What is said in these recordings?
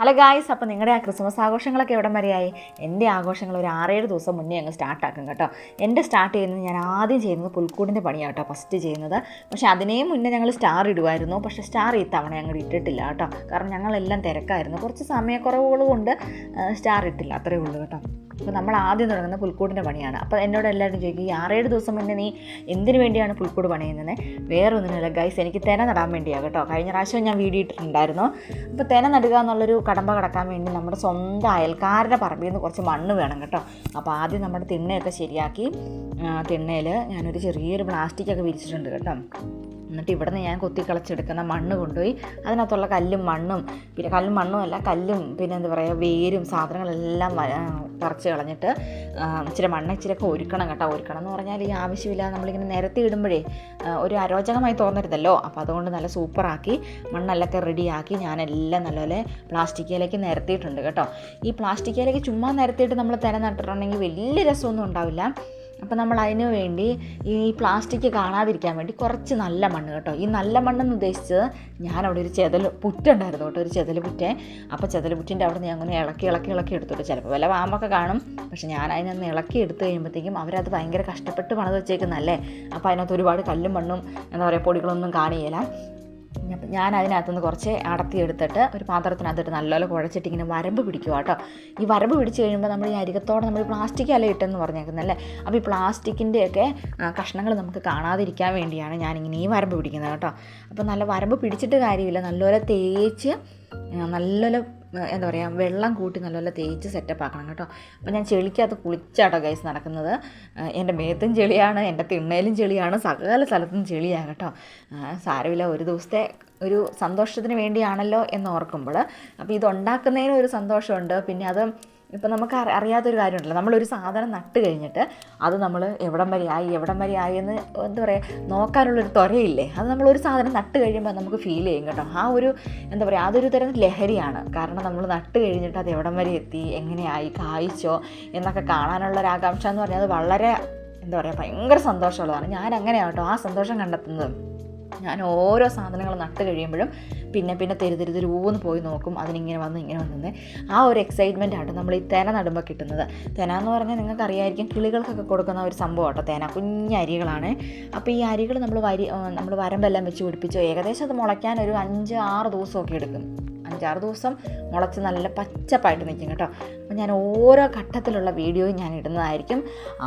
Hello guys അപ്പോൾ നിങ്ങളുടെ ആ ക്രിസ്മസ് ആഘോഷങ്ങളൊക്കെ എവിടം വരെയായി? എന്റെ ആഘോഷങ്ങൾ ഒരു ആറേഴ് ദിവസം മുന്നേ അങ്ങ് സ്റ്റാർട്ടാക്കും കേട്ടോ. എന്റെ സ്റ്റാർട്ട് ചെയ്യുന്നത് ഞാൻ ആദ്യം ചെയ്യുന്നത് പുൽക്കൂടിന്റെ പണിയാണ് കേട്ടോ. ഫസ്റ്റ് ചെയ്യുന്നത്. പക്ഷേ അതിനേയും മുന്നേ ഞങ്ങൾ സ്റ്റാർ ഇടുമായിരുന്നു പക്ഷേ സ്റ്റാർ ഈ തവണ ഞങ്ങൾ ഇട്ടിട്ടില്ല കേട്ടോ. കാരണം ഞങ്ങളെല്ലാം തിരക്കായിരുന്നു. കുറച്ച് സമയക്കുറവുകൾ കൊണ്ട് സ്റ്റാർ ഇട്ടില്ല. അത്രയേ ഉള്ളൂ കേട്ടോ. അപ്പോൾ നമ്മൾ ആദ്യം തുടങ്ങുന്ന പുൽക്കൂടിന്റെ പണിയാണ്. അപ്പോൾ എന്നോട് എല്ലാവരും ചോദിക്കും ഈ ആറേഴ് ദിവസം മുന്നേ നീ എന്തിനു വേണ്ടിയാണ് പുൽക്കൂട് പണിയുന്നത് വേറെ ഒന്നിനല്ല ഗൈസ് എനിക്ക് തേന നടാൻ വേണ്ടിയാണ് കേട്ടോ. കഴിഞ്ഞ പ്രാവശ്യം ഞാൻ വീഡിയോ ഇട്ടിട്ടുണ്ടായിരുന്നു. അപ്പോൾ തേന നടുക എന്നുള്ളൊരു കടമ്പ കടക്കാൻ വേണ്ടി നമ്മുടെ സ്വന്തം അയൽക്കാരുടെ പറമ്പിൽ നിന്ന് കുറച്ച് മണ്ണ് വേണം കേട്ടോ. അപ്പോൾ ആദ്യം നമ്മുടെ തിണ്ണയൊക്കെ ശരിയാക്കി തിണ്ണയിൽ ഞാനൊരു ചെറിയൊരു പ്ലാസ്റ്റിക്കൊക്കെ വിരിച്ചിട്ടുണ്ട് കേട്ടോ. എന്നിട്ട് ഇവിടെ നിന്ന് ഞാൻ കൊത്തി കളച്ചെടുക്കുന്ന മണ്ണ് കൊണ്ടുപോയി. അതിനകത്തുള്ള കല്ലും മണ്ണും പിന്നെ കല്ലും മണ്ണും അല്ല കല്ലും പിന്നെ എന്താ പറയുക വേരും സാധനങ്ങളെല്ലാം പറിച്ച് കളഞ്ഞിട്ട് ഇച്ചിരി മണ്ണ് ഇച്ചിരിയൊക്കെ ഒരുക്കണം കേട്ടോ. ഒരുക്കണം എന്ന് പറഞ്ഞാൽ ഈ ആവശ്യമില്ലാതെ നമ്മളിങ്ങനെ നിരത്തി ഇടുമ്പോഴേ ഒരു അരോചകമായി തോന്നരുതല്ലോ. അപ്പോൾ അതുകൊണ്ട് നല്ല സൂപ്പറാക്കി മണ്ണെല്ലൊക്കെ റെഡിയാക്കി ഞാനെല്ലാം നല്ലപോലെ പ്ലാസ്റ്റിക്കിലേക്ക് നിരത്തിയിട്ടുണ്ട് കേട്ടോ. ഈ പ്ലാസ്റ്റിക്കിലേക്ക് ചുമ്മാ നിരത്തിയിട്ട് നമ്മൾ തിര നട്ടിട്ടുണ്ടെങ്കിൽ വലിയ രസമൊന്നും ഉണ്ടാവില്ല. അപ്പോൾ നമ്മൾ അതിനു വേണ്ടി ഈ പ്ലാസ്റ്റിക് കാണാതിരിക്കാൻ വേണ്ടി കുറച്ച് നല്ല മണ്ണ് കേട്ടോ. ഈ നല്ല മണ്ണെന്ന് ഉദ്ദേശിച്ചത് ഞാനവിടെ ഒരു ചെതൽ പുറ്റുണ്ടായിരുന്നു കേട്ടോ ഒരു ചെതൽ പുറ്റേ. അപ്പോൾ ചെതൽ പുറ്റിന്റെ അവിടെ നിന്ന് അങ്ങനെ ഇളക്കി ഇളക്കി ഇളക്കി എടുത്തിട്ട് ചിലപ്പോൾ വല്ല പാമ്പൊക്കെ കാണും. പക്ഷെ ഞാൻ അതിനൊന്ന് ഇളക്കി എടുത്തു കഴിയുമ്പോഴത്തേക്കും അവരത് ഭയങ്കര കഷ്ടപ്പെട്ട് പണിത് വെച്ചേക്കുന്നല്ലേ അപ്പോൾ അതിനകത്ത് ഒരുപാട് കല്ലും മണ്ണും എന്താ പറയുക പൊടികളൊന്നും കാണിയില്ല അപ്പം ഞാൻ അതിനകത്തുനിന്ന് കുറച്ച് അടത്തി എടുത്തിട്ട് ഒരു പാത്രത്തിനകത്തിട്ട് നല്ലപോലെ കുഴച്ചിട്ട് ഇങ്ങനെ വരമ്പ് പിടിക്കുക കേട്ടോ. ഈ വരമ്പ് പിടിച്ച് കഴിയുമ്പോൾ നമ്മൾ ഈ അരികത്തോടെ നമ്മൾ പ്ലാസ്റ്റിക് അല്ലേ ഇട്ടെന്ന് പറഞ്ഞേക്കുന്നല്ലേ അപ്പോൾ ഈ പ്ലാസ്റ്റിക്കിന്റെയൊക്കെ കഷ്ണങ്ങൾ നമുക്ക് കാണാതിരിക്കാൻ വേണ്ടിയാണ് ഞാനിങ്ങനെ ഈ വരമ്പ് പിടിക്കുന്നത് കേട്ടോ. അപ്പോൾ നല്ല വരമ്പ് പിടിച്ചിട്ട് കാര്യമില്ല. നല്ലപോലെ തേച്ച് നല്ലപോലെ എന്താ പറയുക വെള്ളം കൂട്ടി നല്ലപോലെ തേച്ച് സെറ്റപ്പ് ആക്കണം കേട്ടോ. അപ്പോൾ ഞാൻ ചെളിക്കകത്ത് കുളിച്ചാട്ടോ ഗൈസ് നടക്കുന്നത്. എന്റെ മേത്തും ചെളിയാണ് എന്റെ തിണ്ണയിലും ചെളിയാണ് സകല സ്ഥലത്തും ചെളിയാണ് കേട്ടോ. സാരമില്ല ഒരു ദിവസത്തെ ഒരു സന്തോഷത്തിന് വേണ്ടിയാണല്ലോ എന്ന് ഓർക്കുമ്പോൾ. അപ്പോൾ ഇതുണ്ടാക്കുന്നതിന് ഒരു സന്തോഷമുണ്ട്. പിന്നെ അത് ഇപ്പം നമുക്ക് അറി- അറിയാത്തൊരു കാര്യമുണ്ടല്ലോ. നമ്മളൊരു സാധനം നട്ട് കഴിഞ്ഞിട്ട് അത് നമ്മൾ എവിടം വരെ ആയി എവിടം വരെ ആയി എന്ന് എന്താ പറയുക നോക്കാനുള്ളൊരു ത്വരയില്ലേ? അത് നമ്മളൊരു സാധനം നട്ട് കഴിയുമ്പോൾ നമുക്ക് ഫീൽ ചെയ്യും കേട്ടോ. ആ ഒരു എന്താ പറയുക അതൊരു തരം ലഹരിയാണ്. കാരണം നമ്മൾ നട്ട് കഴിഞ്ഞിട്ട് അത് എവിടം വരെ എത്തി എങ്ങനെയായി കായ്ച്ചോ എന്നൊക്കെ കാണാനുള്ള ഒരു ആകാംക്ഷ എന്ന് പറഞ്ഞാൽ അത് വളരെ എന്താ പറയുക ഭയങ്കര സന്തോഷമുള്ളതാണ്. ഞാൻ കേട്ടോ ആ സന്തോഷം കണ്ടെത്തുന്നത്. ഞാൻ ഓരോ സാധനങ്ങൾ നട്ട് കഴിയുമ്പോഴും പിന്നെ പിന്നെ തെരു തെരു തെരുവൂന്ന് പോയി നോക്കും. അതിനിങ്ങനെ വന്ന് ഇങ്ങനെ വന്നിന്ന് ആ ഒരു എക്സൈറ്റ്മെന്റ് ആണ് നമ്മൾ ഈ തേന നടുമ്പോൾ കിട്ടുന്നത്. തേന എന്ന് പറഞ്ഞാൽ നിങ്ങൾക്ക് അറിയായിരിക്കും കിളികൾക്കൊക്കെ കൊടുക്കുന്ന ഒരു സംഭവം കേട്ടോ. തേന കുഞ്ഞ് അരികളാണ്. അപ്പോൾ ഈ അരികൾ നമ്മൾ വരി നമ്മൾ വരമ്പെല്ലാം വെച്ച് പിടിപ്പിച്ചു ഏകദേശം അത് മുളയ്ക്കാൻ ഒരു അഞ്ച് ആറ് ദിവസമൊക്കെ എടുക്കും. അഞ്ചാറ് ദിവസം മുളച്ച് നല്ല പച്ചപ്പായിട്ട് നിൽക്കും കേട്ടോ. അപ്പോൾ ഞാൻ ഓരോ ഘട്ടത്തിലുള്ള വീഡിയോയും ഞാൻ ഇടുന്നതായിരിക്കും.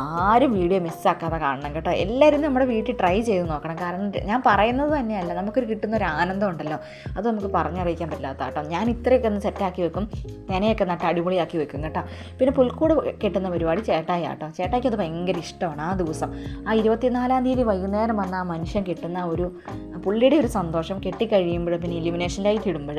ആരും വീഡിയോ മിസ്സാക്കാതെ കാണണം കേട്ടോ. എല്ലാവരും നമ്മുടെ വീട്ടിൽ ട്രൈ ചെയ്ത് നോക്കണം. കാരണം ഞാൻ പറയുന്നത് തന്നെയല്ല നമുക്കൊരു കിട്ടുന്ന ഒരു ആനന്ദം ഉണ്ടല്ലോ. അത് നമുക്ക് പറഞ്ഞറിയിക്കാൻ പറ്റാത്ത കേട്ടോ. ഞാൻ ഇത്രയൊക്കെ ഒന്ന് സെറ്റാക്കി വെക്കും തെനയൊക്കെ നട്ട് അടിപൊളിയാക്കി വെക്കും കേട്ടോ. പിന്നെ പുൽക്കൂട് കിട്ടുന്ന പരിപാടി ചേട്ടായി ആട്ടോ ചേട്ടായിക്ക് അത് ഭയങ്കര ഇഷ്ടമാണ് ആ ദിവസം. ആ ഇരുപത്തിനാലാം തീയതി വൈകുന്നേരം വന്ന ആ മനുഷ്യൻ കിട്ടുന്ന ഒരു പുള്ളിയുടെ ഒരു സന്തോഷം കെട്ടിക്കഴിയുമ്പോഴും പിന്നെ ഇലിമിനേഷൻ ലൈറ്റ് ഇടുമ്പോൾ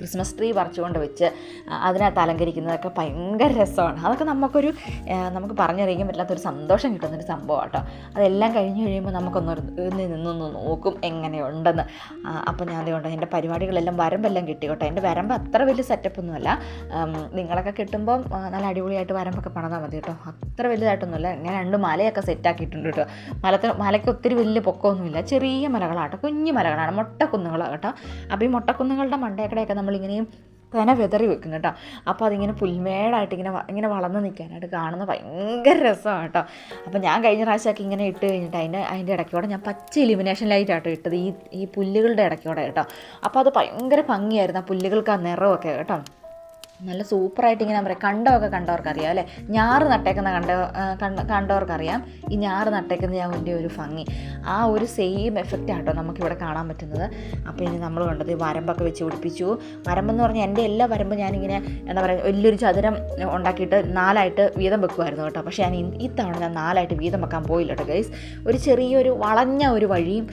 ക്രിസ്മസ് ട്രീ പറിച്ചുകൊണ്ട് വെച്ച് അതിനകത്ത് അലങ്കരിക്കുന്നതൊക്കെ ഭയങ്കര രസമാണ്. അതൊക്കെ നമുക്കൊരു നമുക്ക് പറഞ്ഞറിയിക്കാൻ പറ്റാത്തൊരു സന്തോഷം കിട്ടുന്നൊരു സംഭവം കേട്ടോ അതെല്ലാം കഴിഞ്ഞ് കഴിയുമ്പോൾ നമുക്കൊന്ന് നിന്നൊന്ന് നോക്കും എങ്ങനെയുണ്ടെന്ന്. അപ്പോൾ ഞാൻ അതുകൊണ്ട് എന്റെ പരിപാടികളെല്ലാം വരമ്പെല്ലാം കിട്ടി കേട്ടോ. എന്റെ വരമ്പ് അത്ര വലിയ സെറ്റപ്പൊന്നുമല്ല. നിങ്ങളൊക്കെ കിട്ടുമ്പോൾ നല്ല അടിപൊളിയായിട്ട് വരമ്പൊക്കെ പണിതാൽ മതി കേട്ടോ. അത്ര വലുതായിട്ടൊന്നുമില്ല. ഞാൻ രണ്ട് മലയൊക്കെ സെറ്റാക്കിയിട്ടുണ്ട് കേട്ടോ. മലത്ത് മലയ്ക്ക് ഒത്തിരി വലിയ പൊക്കമൊന്നുമില്ല. ചെറിയ മലകളാട്ടോ. കുഞ്ഞു മലകളാണ്. മൊട്ടക്കുന്നുകളാണ് കേട്ടോ. അപ്പോൾ ഈ മൊട്ടക്കുന്നുകളുടെ മണ്ടേക്കടെയൊക്കെ നമ്മളിങ്ങനെയും പെന വിതറി വെക്കും കേട്ടോ. അപ്പോൾ അതിങ്ങനെ പുൽമേടായിട്ട് ഇങ്ങനെ ഇങ്ങനെ വളർന്ന് നിൽക്കാനായിട്ട് കാണുന്ന ഭയങ്കര രസമാണ് കേട്ടോ. അപ്പോൾ ഞാൻ കഴിഞ്ഞ പ്രാവശ്യമൊക്കെ ഇങ്ങനെ ഇട്ട് കഴിഞ്ഞിട്ട് അതിന്റെ അതിന്റെ ഇടയ്ക്കൂടെ ഞാൻ പച്ച ഇലിമിനേഷൻ ലൈറ്റ് ആട്ടോ ഇട്ടത്. ഈ ഈ പുല്ലുകളുടെ ഇടയ്ക്കൂടെ കേട്ടോ. അപ്പോൾ അത് ഭയങ്കര ഭംഗിയായിരുന്നു ആ പുല്ലുകൾക്ക് ആ നിറമൊക്കെ കേട്ടോ. നല്ല സൂപ്പറായിട്ട് ഇങ്ങനെ പറയാം കണ്ടമൊക്കെ കണ്ടവർക്കറിയാം അല്ലേ? ഞാറ് നട്ടേക്കുന്ന കണ്ട കണ്ട കണ്ടവർക്കറിയാം. ഈ ഞാറ് നട്ടേക്കുന്ന അതിന്റെ ഒരു ഭംഗി. ആ ഒരു സെയിം എഫക്റ്റ് ആട്ടോ നമുക്കിവിടെ കാണാൻ പറ്റുന്നത്. അപ്പോൾ ഇനി നമ്മൾ കണ്ടത് വരമ്പൊക്കെ വെച്ച് പിടിപ്പിച്ചു. വരമ്പെന്ന് പറഞ്ഞാൽ എന്റെ എല്ലാ വരമ്പും ഞാനിങ്ങനെ എന്താ പറയുക വലിയൊരു ചതുരം ഉണ്ടാക്കിയിട്ട് നാലായിട്ട് വീതം വെക്കുമായിരുന്നു കേട്ടോ. പക്ഷേ ഞാൻ ഇത്തവണ ഞാൻ നാലായിട്ട് വീതം വെക്കാൻ പോയില്ല കേട്ടോ ഗൈസ് ഒരു ചെറിയൊരു വളഞ്ഞ ഒരു വഴിയും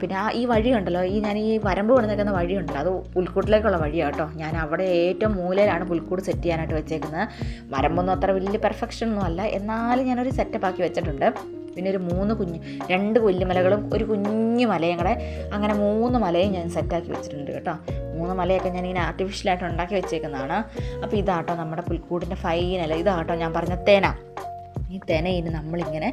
പിന്നെ ആ ഈ വഴി ഉണ്ടല്ലോ ഈ ഞാൻ ഈ വരമ്പ് വഴി വഴിയുണ്ടല്ലോ അത് ഉൾക്കൂട്ടിലേക്കുള്ള വഴിയാണ് കേട്ടോ. ഞാൻ അവിടെ ഏറ്റവും മൂലയിലാണ് പുൽക്കൂട് സെറ്റ് ചെയ്യാനായിട്ട് വെച്ചേക്കുന്നത്. മരമൊന്നും അത്ര വലിയ പെർഫെക്ഷൻ ഒന്നും അല്ല. എന്നാലും ഞാനൊരു സെറ്റപ്പ് ആക്കി വെച്ചിട്ടുണ്ട്. പിന്നെ ഒരു മൂന്ന് കുഞ്ഞ് രണ്ട് പുല്ലുമലകളും ഒരു കുഞ്ഞു മലയും കൂടെ അങ്ങനെ മൂന്ന് മലയും ഞാൻ സെറ്റാക്കി വെച്ചിട്ടുണ്ട് കേട്ടോ. മൂന്ന് മലയൊക്കെ ഞാൻ ഇങ്ങനെ ആർട്ടിഫിഷ്യലായിട്ട് ഉണ്ടാക്കി വെച്ചേക്കുന്നതാണ്. അപ്പോൾ ഇതാട്ടോ നമ്മുടെ പുൽക്കൂടിന്റെ ഫൈനൽ ഇതാട്ടോ ഞാൻ പറഞ്ഞ തേന. ഈ ഇനി നമ്മളിങ്ങനെ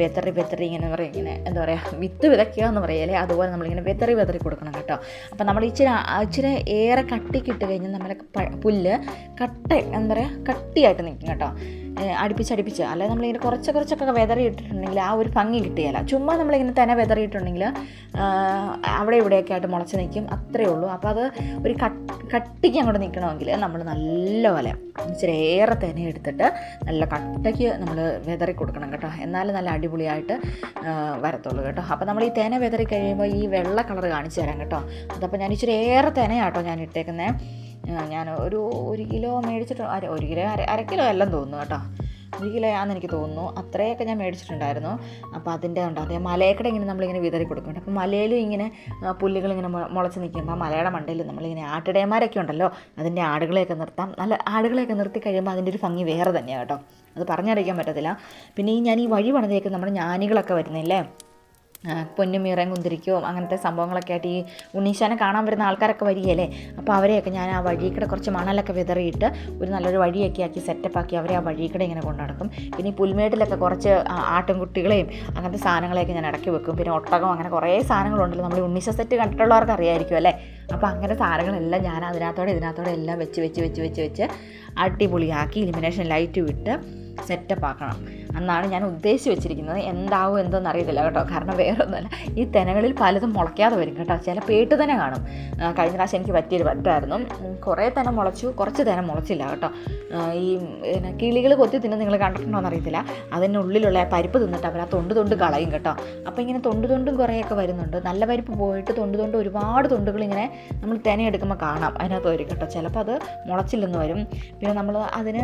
വെതറി വെതറി ഇങ്ങനെ പറയും ഇങ്ങനെ എന്താ പറയുക വിത്ത് വിതയ്ക്കുക എന്ന് പറയല്ലേ അതുപോലെ നമ്മളിങ്ങനെ വെതറി വെതറി കൊടുക്കണം കേട്ടോ. അപ്പോൾ നമ്മൾ ഇച്ചിരി ഇച്ചിരി ഏറെ കട്ടിക്കിട്ട് കഴിഞ്ഞാൽ നമ്മുടെ പുല്ല് കട്ട എന്താ പറയുക കട്ടിയായിട്ട് നിൽക്കും കേട്ടോ. ഏ, അടുപ്പിച്ച് അടുപ്പിച്ച്. അല്ലാതെ നമ്മളിങ്ങനെ കുറച്ച് കുറച്ചൊക്കെ വെതറി ഇട്ടിട്ടുണ്ടെങ്കിൽ ആ ഒരു ഭംഗി കിട്ടിയാലോ. ചുമ്മാ നമ്മളിങ്ങനെ തന്നെ വെതറിയിട്ടുണ്ടെങ്കിൽ അവിടെ ഇവിടെയൊക്കെ ആയിട്ട് മുളച്ച് നിൽക്കും അത്രയേ ഉള്ളൂ. അപ്പോൾ അത് ഒരു കട്ടിക്ക് അങ്ങോട്ട് നിൽക്കണമെങ്കിൽ നമ്മൾ നല്ലപോലെ ഇച്ചിരി ഏറെ തെന എടുത്തിട്ട് നല്ല കട്ടയ്ക്ക് നമ്മൾ വെതറി കൊടുക്കണം കേട്ടോ. എന്നാലും നല്ല അടിപൊളിയായിട്ട് വരത്തുള്ളൂ കേട്ടോ. അപ്പോൾ നമ്മൾ ഈ തേന വെതറി കഴിയുമ്പോൾ ഈ വെള്ള കളർ കാണിച്ചു തരാം കേട്ടോ. അതപ്പോൾ ഞാൻ ഇച്ചിരി ഏറെ തേനയാട്ടോ ഞാൻ ഇട്ടേക്കുന്നത് ഞാൻ ഒരു ഒരു കിലോ മേടിച്ചിട്ട് അര ഒരു കിലോ അര അര കിലോ എല്ലാം തോന്നുന്നു കേട്ടോ. ഒരു കിലോ ആണെന്ന് എനിക്ക് തോന്നുന്നു. അത്രയൊക്കെ ഞാൻ മേടിച്ചിട്ടുണ്ടായിരുന്നു. അപ്പോൾ അതിന്റെ ഉണ്ട് അതേ മലയക്കടെ ഇങ്ങനെ നമ്മളിങ്ങനെ വിതറി കൊടുക്കുന്നുണ്ട്. അപ്പോൾ മലയിലും ഇങ്ങനെ പുല്ലുകളിങ്ങനെ മുളച്ച് നിൽക്കുമ്പോൾ മലയുടെ മണ്ടയിൽ നമ്മളിങ്ങനെ ആട്ടിടയന്മാരൊക്കെ ഉണ്ടല്ലോ അതിന്റെ ആടുകളെയൊക്കെ നിർത്താം. നല്ല ആടുകളെയൊക്കെ നിർത്തി കഴിയുമ്പോൾ അതിന്റെ ഒരു ഭംഗി വേറെ തന്നെയാണ് കേട്ടോ. അത് പറഞ്ഞറിയിക്കാൻ പറ്റത്തില്ല. പിന്നെ ഈ ഞാൻ ഈ വഴി പണിതേക്ക് നമ്മുടെ ഞാനികളൊക്കെ വരുന്നില്ലേ ആ, പൊന്നും ഇറയും കുന്തിരിക്കോ അങ്ങനത്തെ സംഭവങ്ങളൊക്കെ ആയിട്ട് ഈ ഉണ്ണീശാനെ കാണാൻ വരുന്ന ആൾക്കാരൊക്കെ വരികയല്ലേ? അപ്പോൾ അവരെയൊക്കെ ഞാൻ ആ വഴിക്കടെ കുറച്ച് മണലൊക്കെ വിതറിയിട്ട് ഒരു നല്ലൊരു വഴിയൊക്കെ ആക്കി സെറ്റപ്പ് ആക്കി അവരെ ആ വഴിക്കടെ ഇങ്ങനെ കൊണ്ടു നടക്കും. പിന്നെ ഈ പുൽമേട്ടിലൊക്കെ കുറച്ച് ആട്ടിൻകുട്ടികളെയും അങ്ങനത്തെ സാധനങ്ങളെയൊക്കെ ഞാൻ ഇടയ്ക്ക് വെക്കും. പിന്നെ ഒട്ടകം അങ്ങനെ കുറേ സാധനങ്ങളുണ്ടല്ലോ. നമ്മൾ ഉണ്ണീശ സെറ്റ് കണ്ടിട്ടുള്ളവർക്ക് അറിയായിരിക്കും അല്ലേ? അപ്പോൾ അങ്ങനെ സാധനങ്ങളെല്ലാം ഞാൻ അതിനകത്തോടെ ഇതിനകത്തോടെ എല്ലാം വെച്ച് വെച്ച് വെച്ച് വെച്ച് വെച്ച് അടിപൊളിയാക്കി ഇലിമിനേഷൻ ലൈറ്റ് വിട്ട് സെറ്റപ്പ് ആക്കണം. എന്നാണ് ഞാൻ ഉദ്ദേശിച്ച് വെച്ചിരിക്കുന്നത് എന്താവും എന്തോന്ന് അറിയത്തില്ല കേട്ടോ. കാരണം വേറെ ഒന്നുമല്ല ഈ തെനകളിൽ പലതും മുളയ്ക്കാതെ വരും കേട്ടോ. ചില പേട്ട് തന്നെ കാണും. കഴിഞ്ഞ പ്രാവശ്യം എനിക്ക് പറ്റിയൊരു പറ്റായിരുന്നു. കുറേ തെന മുളച്ചു. കുറച്ച് തെന മുളച്ചില്ല കേട്ടോ. ഈ കിളികൾ കൊത്തി തിന്ന് നിങ്ങൾ കണ്ടിട്ടുണ്ടോ എന്നറിയത്തില്ല. അതിനുള്ളിലുള്ള ആ പരിപ്പ് തിന്നിട്ട് അവർ ആ തൊണ്ട് തൊണ്ട് കളയും കേട്ടോ. അപ്പോൾ ഇങ്ങനെ തൊണ്ട് തൊണ്ടും കുറേയൊക്കെ വരുന്നുണ്ട്. നല്ല പരിപ്പ് പോയിട്ട് തൊണ്ട് തൊണ്ട് ഒരുപാട് തൊണ്ടുകൾ ഇങ്ങനെ നമ്മൾ തെന എടുക്കുമ്പോൾ കാണാം. അതിനകത്ത് വരും കേട്ടോ. ചിലപ്പോൾ അത് മുളച്ചില്ലെന്ന് വരും. പിന്നെ നമ്മൾ അതിന്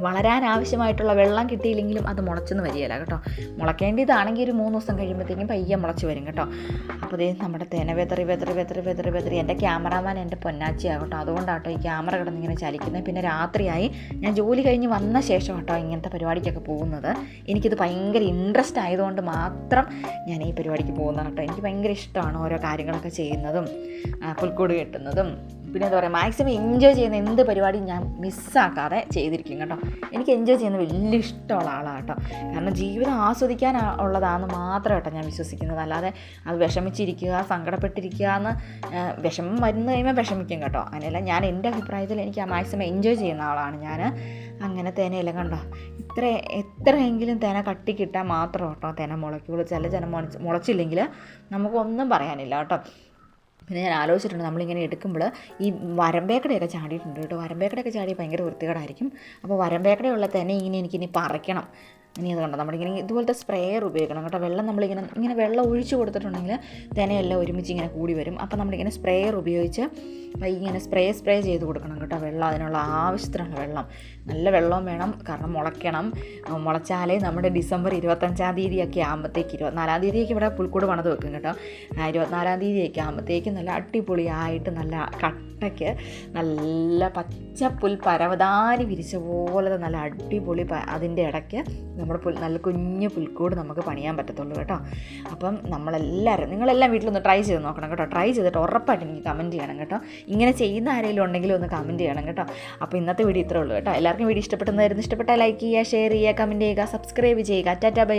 വളരാൻ ആവശ്യമായിട്ടുള്ള വെള്ളം കിട്ടിയില്ലെങ്കിലും അത് മുളച്ചെന്ന് വരികയില്ല കേട്ടോ. മുളയ്ക്കേണ്ടതാണെങ്കിൽ ഒരു മൂന്ന് ദിവസം കഴിയുമ്പോഴത്തേക്കും പയ്യെ മുളച്ച് വരും കേട്ടോ. അപ്പോൾ ദേ നമ്മുടെ തേന വെതറി വെതറി വെതറി വെതറി വെതറി. എന്റെ ക്യാമറാമാൻ എന്റെ പൊന്നാച്ചിയാണ് കേട്ടോ. അതുകൊണ്ടാട്ടോ ഈ ക്യാമറ കിടന്നിങ്ങനെ ചലിക്കുന്നത്. പിന്നെ രാത്രിയായി. ഞാൻ ജോലി കഴിഞ്ഞ് വന്ന ശേഷം കേട്ടോ ഇങ്ങനത്തെ പരിപാടിക്കൊക്കെ പോകുന്നത്. എനിക്കിത് ഭയങ്കര ഇൻട്രസ്റ്റ് ആയതുകൊണ്ട് മാത്രം ഞാൻ ഈ പരിപാടിക്ക് പോകുന്നത് കേട്ടോ. എനിക്ക് ഭയങ്കര ഇഷ്ടമാണ് ഓരോ കാര്യങ്ങളൊക്കെ ചെയ്യുന്നതും പുൽക്കൂട് കെട്ടുന്നതും പിന്നെ എന്താ പറയുക മാക്സിമം എൻജോയ് ചെയ്യുന്ന എന്ത് പരിപാടിയും ഞാൻ മിസ്സാക്കാതെ ചെയ്തിരിക്കും കേട്ടോ. എനിക്ക് എൻജോയ് ചെയ്യുന്ന വലിയ ഇഷ്ടമുള്ള ആളാണ് കേട്ടോ. കാരണം ജീവിതം ആസ്വദിക്കാൻ ഉള്ളതാണെന്ന് മാത്രം കേട്ടോ ഞാൻ വിശ്വസിക്കുന്നത്. അല്ലാതെ അത് വിഷമിച്ചിരിക്കുക സങ്കടപ്പെട്ടിരിക്കുക എന്ന് വിഷമം വരുന്ന കഴിയുമ്പോൾ വിഷമിക്കും കേട്ടോ. അങ്ങനെയല്ല ഞാൻ എന്റെ അഭിപ്രായത്തിൽ എനിക്ക് ആ മാക്സിമം എൻജോയ് ചെയ്യുന്ന ആളാണ് ഞാൻ. അങ്ങനെ തേനയില്ല കണ്ടോ? ഇത്ര എത്രയെങ്കിലും തേന കട്ടി കിട്ടാൻ മാത്രം കേട്ടോ തേന മുളയ്ക്കുള്ളൂ. ചില മുളച്ച് മുളച്ചില്ലെങ്കിൽ നമുക്കൊന്നും പറയാനില്ല കേട്ടോ. പിന്നെ ഞാൻ ആലോചിച്ചിട്ടുണ്ട് നമ്മളിങ്ങനെ എടുക്കുമ്പോൾ ഈ വരമ്പേക്കടയൊക്കെ ചാടിയിട്ടുണ്ട് കേട്ടോ. വരമ്പേക്കടയൊക്കെ ചാടി ഭയങ്കര വൃത്തികേടായിരിക്കും. അപ്പോൾ വരമ്പേക്കടയുള്ള തന്നെ ഇങ്ങനെ എനിക്കിനി പറിക്കണം. ഇനി അത് കണ്ടോ. നമ്മളിങ്ങനെ ഇതുപോലത്തെ സ്പ്രേയർ ഉപയോഗിക്കണം കേട്ടോ. വെള്ളം നമ്മളിങ്ങനെ ഇങ്ങനെ വെള്ളം ഒഴിച്ചു കൊടുത്തിട്ടുണ്ടെങ്കിൽ തേനയെല്ലാം ഒരുമിച്ച് ഇങ്ങനെ കൂടി വരും. അപ്പോൾ നമ്മളിങ്ങനെ സ്പ്രേയർ ഉപയോഗിച്ച് ഇങ്ങനെ സ്പ്രേ സ്പ്രേ ചെയ്ത് കൊടുക്കണം കേട്ടോ. വെള്ളം അതിനുള്ള ആവശ്യത്തിനുള്ള വെള്ളം. നല്ല വെള്ളം വേണം. കാരണം മുളയ്ക്കണം. മുളച്ചാലേ നമ്മുടെ ഡിസംബർ ഇരുപത്തഞ്ചാം തീയതിയൊക്കെ ആകുമ്പോഴത്തേക്ക് ഇരുപത്തിനാലാം തീയതിയൊക്കെ ഇവിടെ പുൽക്കൂട് പണിത് വെക്കും കേട്ടോ. ഇരുപത്തിനാലാം തീയതിയൊക്കെ ആകുമ്പോഴത്തേക്ക് നല്ല അടിപൊളിയായിട്ട് നല്ല കട്ടയ്ക്ക് നല്ല പച്ച പുൽ പരവതാനി വിരിച്ച പോലത്തെ നല്ല അടിപൊളി അതിന്റെ ഇടയ്ക്ക് നമ്മുടെ പുൽ നല്ല കുഞ്ഞ് പുൽക്കൂട് നമുക്ക് പണിയാൻ പറ്റത്തുള്ളൂ കേട്ടോ. അപ്പം നമ്മളെല്ലാവരും നിങ്ങളെല്ലാം വീട്ടിലൊന്ന് ട്രൈ ചെയ്ത് നോക്കണം കേട്ടോ. ട്രൈ ചെയ്തിട്ട് ഉറപ്പായിട്ട് എനിക്ക് കമന്റ് ചെയ്യണം കേട്ടോ. ഇങ്ങനെ ചെയ്യുന്ന ആരെങ്കിലും ഉണ്ടെങ്കിൽ ഒന്ന് കമന്റ് ചെയ്യണം കേട്ടോ. അപ്പോൾ ഇന്നത്തെ വീഡിയോ ഇത്രേ ഉള്ളൂ കേട്ടോ. എല്ലാവർക്കും വീഡിയോ ഇഷ്ടപ്പെട്ടെന്നായിരുന്നു ഇഷ്ടപ്പെട്ടാൽ ലൈക്ക് ചെയ്യുക ഷെയർ ചെയ്യുക കമന്റ് ചെയ്യുക സബ്സ്ക്രൈബ് ചെയ്യുക. Tata bye